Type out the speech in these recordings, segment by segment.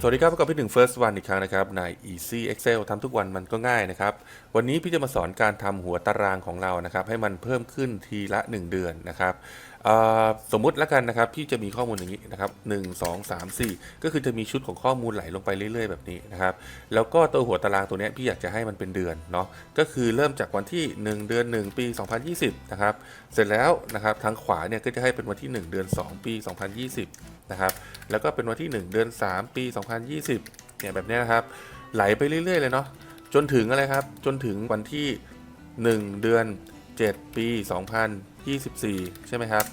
สวัสดีครับพบกับพี่หนึ่ง First One อีกครั้งนะครับใน Easy Excel ทำทุกวันมันก็ง่ายนะครับ วันนี้พี่จะมาสอนการทำหัวตารางของเรานะครับ ให้มันเพิ่มขึ้นทีละ 1 เดือนนะครับ สมมติแล้วกันนะครับพี่จะมีข้อมูลอย่างนี้นะครับ1 2 3 4ก็คือจะมีชุดของข้อมูลไหลลงไปเรื่อย ๆ แบบนี้นะครับ แล้วก็ตัวหัวตารางตัวนี้พี่อยากจะให้มันเป็นเดือนเนาะก็คือเริ่มจากวันที่ 1 เดือน 1 ปี 2020 นะครับ เสร็จแล้วนะครับทางขวาเนี่ยก็จะให้เป็นวันที่ 1 เดือน 2 ปี 2020 นะครับ แล้วก็เป็นวันที่ 1 เดือน 3 ปี 2020 เนี่ยแบบเนี้ยนะครับ ไหลไปเรื่อย ๆ เลยเนาะจนถึงอะไรครับจนถึงวันที่ 1 เดือน 7 ปี 24 ใช่ไหมครับ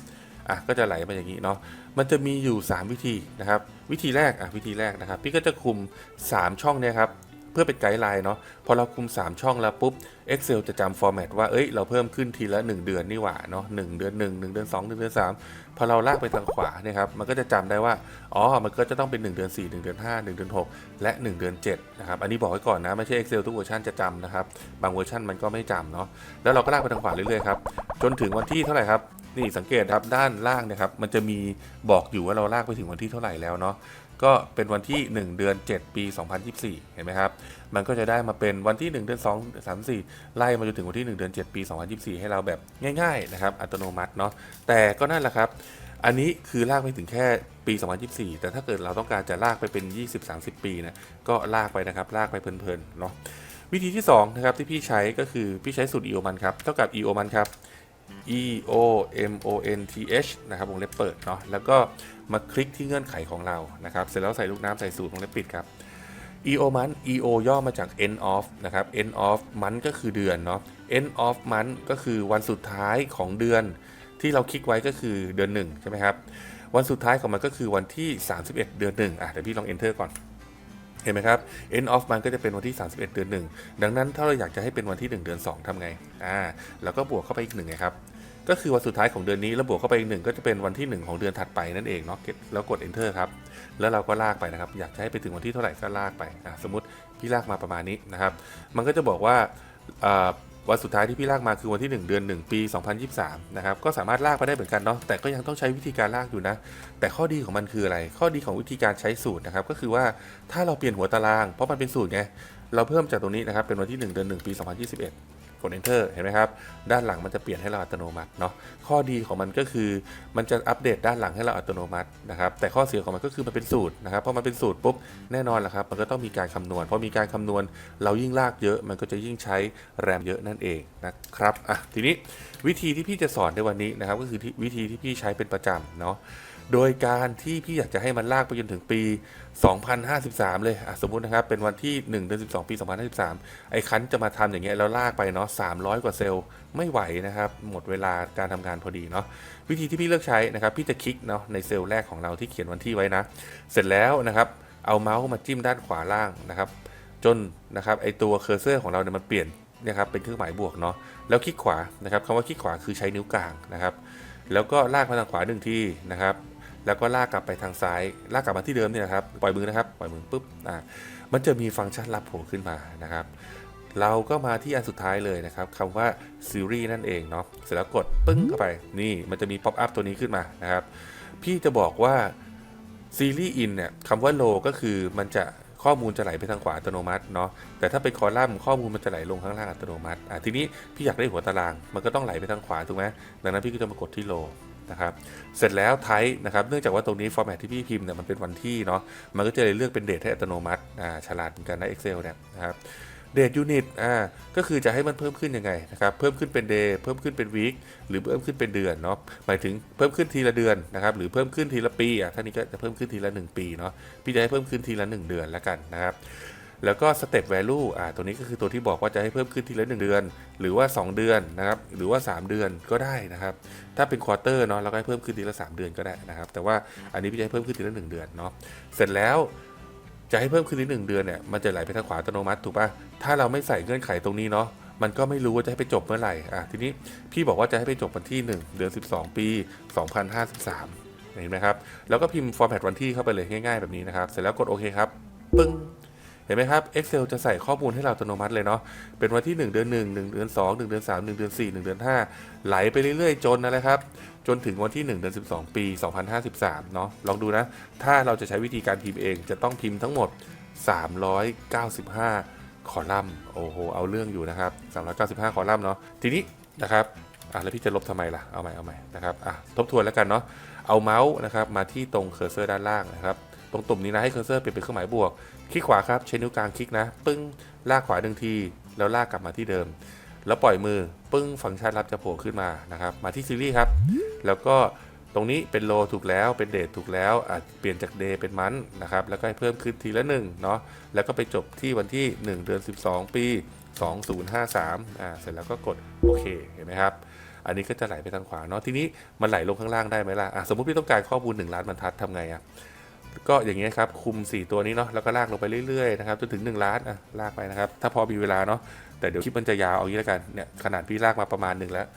อะก็จะไหลมาอย่างนี้เนาะมันจะมีอยู่ 3 วิธีนะครับ วิธีแรกอะวิธีแรกนะครับ พี่ก็จะคุม 3 ช่องเนี่ยครับ เพื่อเป็นไกด์ไลน์เนาะพอเราคุม 3 ช่องแล้วปุ๊บ Excel จะจำฟอร์แมตว่าเอ้ยเราเพิ่มขึ้นทีละ 1 เดือนนี่หว่าเนาะ1เดือน 1 1 เดือน 2 1 เดือน 3 พอเราลากไปทางขวาเนี่ยครับมันก็จะจำได้ว่าอ๋อมันก็จะต้องเป็น 1 เดือน 4 1 เดือน 5 1 เดือน 6 และ 1 เดือน7นะครับอันนี้บอกไว้ก่อนนะไม่ใช่ Excel ทุกเวอร์ชันจะจำนะครับบางเวอร์ชันมันก็ไม่จำเนาะแล้วเราก็ลากไปทางขวาเรื่อยๆครับจนถึงวันที่เท่าไหร่ครับนี่สังเกตครับด้านล่างเนะครับมันจะมีบอกอยู่ว่าเราลากไปถึงวันที่เท่าไหร่แล้วเนาะ ก็เป็นวันที่ 1 เดือน 7 ปี 2024 เห็นไหมครับ มันก็จะได้มาเป็นวันที่ 1 เดือน 2 3 4 ไล่มาจนถึงวันที่ 1 เดือน 7 ปี 2024 ให้เราแบบง่ายๆนะครับอัตโนมัติเนาะแต่ก็นั่นแหละครับ อันนี้คือลากไปถึงแค่ปี 2024 แต่ถ้าเกิดเราต้องการจะลากไปเป็น 20-30 ปีนะก็ลากไปนะครับลากไปเพลินๆเนาะวิธีที่2นะครับที่พี่ใช้ก็คือพี่ใช้สูตร EO มันครับเท่ากับ EO มันครับ E O M O N T H นะครับวงเล็บเปิดเนาะแล้วก็มาคลิกที่เงื่อนไขของเรานะครับเสร็จแล้วใส่ลูกน้ำใส่สูตรวงเล็บปิดครับ EO month EO ย่อมาจาก end of นะครับ end of month ก็คือเดือนเนาะ end of month ก็คือวันสุดท้ายของเดือน ที่เราคลิกไว้ก็คือเดือนหนึ่งใช่ไหมครับ วันสุดท้ายของมันก็คือวันที่ 31 เดือนหนึ่งอะเดี๋ยวพี่ลอง enter ก่อน เห็นไหมครับ end of month ก็จะเป็นวันที่ 31 เดือน 1 ดังนั้นถ้าเราอยากจะให้เป็นวันที่ 1 เดือน 2ทำไง อ่า แล้วก็บวกเข้าไปอีกหนึ่งไงครับ ก็คือวันสุดท้ายของเดือนนี้ แล้วบวกเข้าไปอีกหนึ่งก็จะเป็นวันที่ 1 ของเดือนถัดไปนั่นเองเนาะ แล้วกด enter ครับ แล้วเราก็ลากไปนะครับ อยากจะให้ไปถึงวันที่เท่าไหร่ก็ลากไปอ่าสมมติพี่ลากมาประมาณนี้นะครับ มันก็จะบอกว่าอ่า วันสุดท้ายที่พี่ลากมาคือวันที่ 1 เดือน 1 ปี 2023 นะครับ ก็สามารถลากไปได้เหมือนกันเนาะ แต่ก็ยังต้องใช้วิธีการลากอยู่นะ แต่ข้อดีของมันคืออะไร ข้อดีของวิธีการใช้สูตรนะครับ ก็คือว่าถ้าเราเปลี่ยนหัวตาราง เพราะมันเป็นสูตรไง เราเพิ่มจากตรงนี้นะครับ เป็นวันที่ 1 เดือน 1 ปี 2021 ด enter เห็นไหมครับ ด้านหลังมันจะเปลี่ยนให้เราอัตโนมัติเนาะข้อดีของมันก็คือมันจะอัปเดตด้านหลังให้เราอัตโนมัตินะครับแต่ข้อเสียของมันก็คือมันเป็นสูตรนะครับเพราะมันเป็นสูตรปุ๊บแน่นอนแหละครับมันก็ต้องมีการคำนวณเพราะมีการคำนวณเรายิ่งลากเยอะ มันก็จะยิ่งใช้แรมเยอะนั่นเองนะครับอะทีนี้วิธีที่พี่จะสอนในวันนี้นะครับก็คือวิธีที่พี่ใช้เป็นประจำเนาะ โดยการที่พี่อยากจะให้มันลากไปจนถึงปี 2053 เลยสมมุตินะครับ เป็นวันที่1เดือน12 ปี 2053 ไอ้คันจะมาทำอย่างเงี้ยแล้วลากไปเนาะ300 กว่าเซลล์ไม่ไหวนะครับ หมดเวลาการทำงานพอดีเนาะวิธีที่พี่เลือกใช้นะครับ พี่จะคลิกเนาะในเซลล์แรกของเราที่เขียนวันที่ไว้นะ เสร็จแล้วนะครับ เอาเมาส์มาจิ้มด้านขวาล่างนะครับ จนนะครับไอตัวเคอร์เซอร์ของเราเนี่ยมันเปลี่ยนนะครับเป็นเครื่องหมายบวกเนาะแล้วคลิกขวานะครับคำว่าคลิกขวาคือใช้นิ้วกลางนะครับแล้วก็ลากมาทางขวาหนึ่งทีนะครับ แล้วก็ลากกลับไปทางซ้าย ลากกลับมาที่เดิมเนี่ยนะครับปล่อยมือนะครับปล่อยมือปุ๊บอ่ามันจะมีฟังก์ชันลับโผล่ขึ้นมานะครับเราก็มาที่อันสุดท้ายเลยนะครับคำว่าซีรีส์นั่นเองเนาะเสร็จแล้วกดปึ้งเข้าไปนี่มันจะมีป๊อปอัพตัวนี้ขึ้นมานะครับพี่จะบอกว่าซีรีส์อินเนี่ยคำว่าโลก็คือมันจะข้อมูลจะไหลไปทางขวาอัตโนมัติเนาะแต่ถ้าเป็นคอลัมน์ข้อมูลมันจะไหลลงข้างล่างอัตโนมัติอะทีนี้พี่อยากได้หัวตาราง มันก็ต้องไหลไปทางขวาถูกไหมดังนั้นพี่ก็จะมากดที่โล นะครับเสร็จแล้วไทป์นะครับเนื่องจากว่าตรงนี้ฟอร์แมตที่พี่พิมพ์เนี่ยมันเป็นวันที่เนาะมันก็จะเลยเลือกเป็นเดทให้อัตโนมัติอ่าฉลาดเหมือนกันนะ Excel เนี่ยนะครับเดทยูนิตอ่าก็คือจะให้มันเพิ่มขึ้นยังไงนะครับเพิ่มขึ้นเป็นเดย์เพิ่มขึ้นเป็นวีคหรือเพิ่มขึ้นเป็นเดือนเนาะหมายถึงเพิ่มขึ้นทีละเดือนนะครับหรือเพิ่มขึ้นทีละปีอะท่านี้ก็จะเพิ่มขึ้นทีละ 1 ปีเนาะพี่จะให้เพิ่มขึ้นทีละ 1 เดือนแล้วกันนะครับ แล้วก็ step value อ่าตัวนี้ก็คือตัวที่บอกว่าจะให้เพิ่มขึ้นทีละ 1 เดือน หรือว่า 2 เดือนนะครับหรือว่า 3 เดือนก็ได้นะครับ ถ้าเป็นควอเตอร์เนาะเราก็ให้เพิ่มขึ้นทีละ 3 เดือนก็ได้นะครับ แต่ว่าอันนี้พี่จะให้เพิ่มขึ้นทีละ 1 เดือนเนาะเสร็จแล้วจะให้เพิ่มขึ้นทีละหนึ่งเดือนเนี่ยมันจะไหลไปทางขวาอัตโนมัติถูกป่ะถ้าเราไม่ใส่เงื่อนไขตรงนี้เนาะมันก็ไม่รู้ว่าจะให้ไปจบเมื่อไหร่อะทีนี้พี่บอกว่าจะให้ไปจบวันที่ 1 เดือน 12 ปี 2053เห็นไหมครับ แล้วก็พิมพ์ format วันที่เข้าไปเลยง่ายๆแบบนี้นะครับ เสร็จแล้วกดโอเคครับ ปึ้ง เห็นไหมครับ Excel จะใส่ข้อมูลให้เราอัตโนมัติเลยเนาะ เป็นวันที่ 1 เดือน 1 1 เดือน 2 1 เดือน 3 1 เดือน 4 1 เดือน 5 ไหลไปเรื่อยๆ จนอะไรครับ จนถึงวันที่ 1 เดือน 12 ปี 2053 เนาะ ลองดูนะ ถ้าเราจะใช้วิธีการพิมพ์เองจะต้องพิมพ์ทั้งหมด 395 คอลัมน์ โอ้โห เอาเรื่องอยู่นะครับ 395 คอลัมน์เนาะ ทีนี้นะครับอะแล้วพี่จะลบทำไมล่ะ เอาใหม่ เอาใหม่นะครับ อะ ทบทวนแล้วกันเนาะ เอาเมาส์นะครับมาที่ตรงเคอร์เซอร์ด้านล่างนะครับ ตรงตุ่มนี้นะให้เคอร์เซอร์เปลี่ยนเป็นเครื่องหมายบวก คลิกขวาครับใช้นิ้วกลางคลิกนะ ปึ้ง ลากขวาหนึ่งที แล้วลากกลับมาที่เดิม แล้วปล่อยมือ ปึ้ง ฟังก์ชันรับจะโผล่ขึ้นมานะครับ มาที่ซีรีส์ครับ แล้วก็ตรงนี้เป็นโลถูกแล้ว เป็นเดทถูกแล้วอะเปลี่ยนจากเดย์เป็นมันนะครับ แล้วก็ให้เพิ่มขึ้นทีละหนึ่งเนาะ แล้วก็ไปจบที่วันที่ 1 เดือน 12 ปี 2053อ่า เสร็จแล้วก็กดโอเค เห็นไหมครับอันนี้ก็จะไหลไปทางขวาเนาะทีนี้มันไหลลงข้างล่างได้ไหมล่ะอะสมมติพี่ต้องการข้อมูล1ล้านบรรทัดทำไงอะ ก็อย่างเงี้ยครับคุม 4 ตัวนี้เนาะแล้วก็ลากลงไปเรื่อยๆนะครับจนถึง 1 ล้านอะลากไปนะครับ ถ้าพอมีเวลาเนาะแต่เดี๋ยวคลิปมันจะยาวเอางี้แล้วกันเนี่ยขนาดพี่ลากมาประมาณหนึ่งแล้ว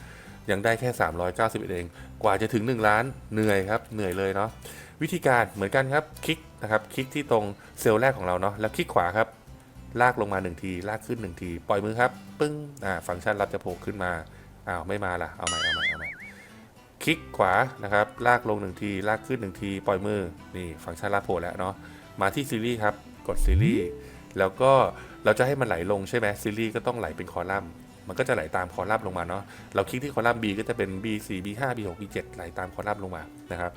ยังได้แค่ 391 เอง กว่าจะถึง 1 ล้านเหนื่อยครับเหนื่อยเลยเนาะวิธีการเหมือนกันครับคลิกนะครับคลิกที่ตรงเซลล์แรกของเราเนาะแล้วคลิกขวาครับลากลงมา 1 ที ลากขึ้น 1 ที ปล่อยมือครับ ปึ้งอ่าฟังก์ชันรับจะโผล่ขึ้นมาอ้าวไม่มาล่ะเอาใหม่เอาใหม่เอาใหม่ ลิกขวานะครับ ลากลง 1 ที ลากขึ้น 1 ที ปล่อยมือ นี่ฟังก์ชันรับโผล่แล้วเนาะ มาที่ซีรีส์ครับ กดซีรีส์ แล้วก็เราจะให้มันไหลลงใช่ไหมซีรีส์ก็ต้องไหลเป็นคอลัมน์ มันก็จะไหลตามคอลัมน์ลงมาเนาะ เราคลิกที่คอลัมน์ B ก็จะเป็น B4 B5 B6 B7 ไหลตามคอลัมน์ลงมานะครับ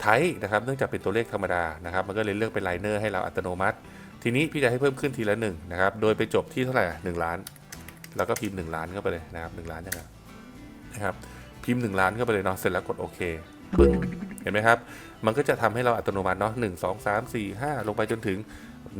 ไทป์นะครับ เนื่องจากเป็นตัวเลขธรรมดานะครับ มันก็เลยเลือกเป็นไลเนอร์ให้เราอัตโนมัติ ทีนี้พี่จะให้เพิ่มขึ้นทีละหนึ่งนะครับ โดยไปจบที่เท่าไหร่หนึ่งล้าน แล้วก็พิมพ์หนึ่งล้านเข้าไปเลยนะครับหนึ่งล้านนะครับนะครับ พิมพ์หนึ่งล้านเข้าไปเลยเนาะเสร็จแล้วกดโอเคปึ้งเห็นไหมครับ มันก็จะทำให้เราอัตโนมัติเนาะหนึ่งสองสามสี่ห้าลงไปจนถึง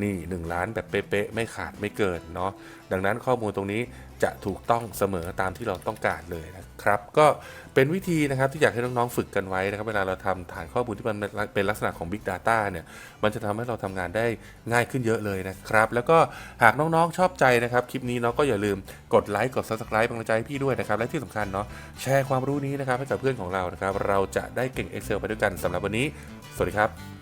นี่หนึ่งล้านแบบเป๊ะๆไม่ขาดไม่เกินเนาะดังนั้นข้อมูลตรงนี้จะถูกต้องเสมอตามที่เราต้องการเลยนะครับ ก็เป็นวิธีนะครับที่อยากให้น้องๆฝึกกันไว้นะครับ เวลาเราทำฐานข้อมูลที่มันเป็นลักษณะของ Big Data เนี่ย มันจะทำให้เราทำงานได้ง่ายขึ้นเยอะเลยนะครับ แล้วก็หากน้องๆชอบใจนะครับ คลิปนี้เนาะก็อย่าลืมกดไลค์กด Subscribe เป็นกำลังใจให้พี่ด้วยนะครับ และที่สำคัญเนาะแชร์ความรู้นี้นะครับให้กับเพื่อนของเรานะครับ เราจะได้เก่ง Excel ไปด้วยกันสำหรับวันนี้ สวัสดีครับ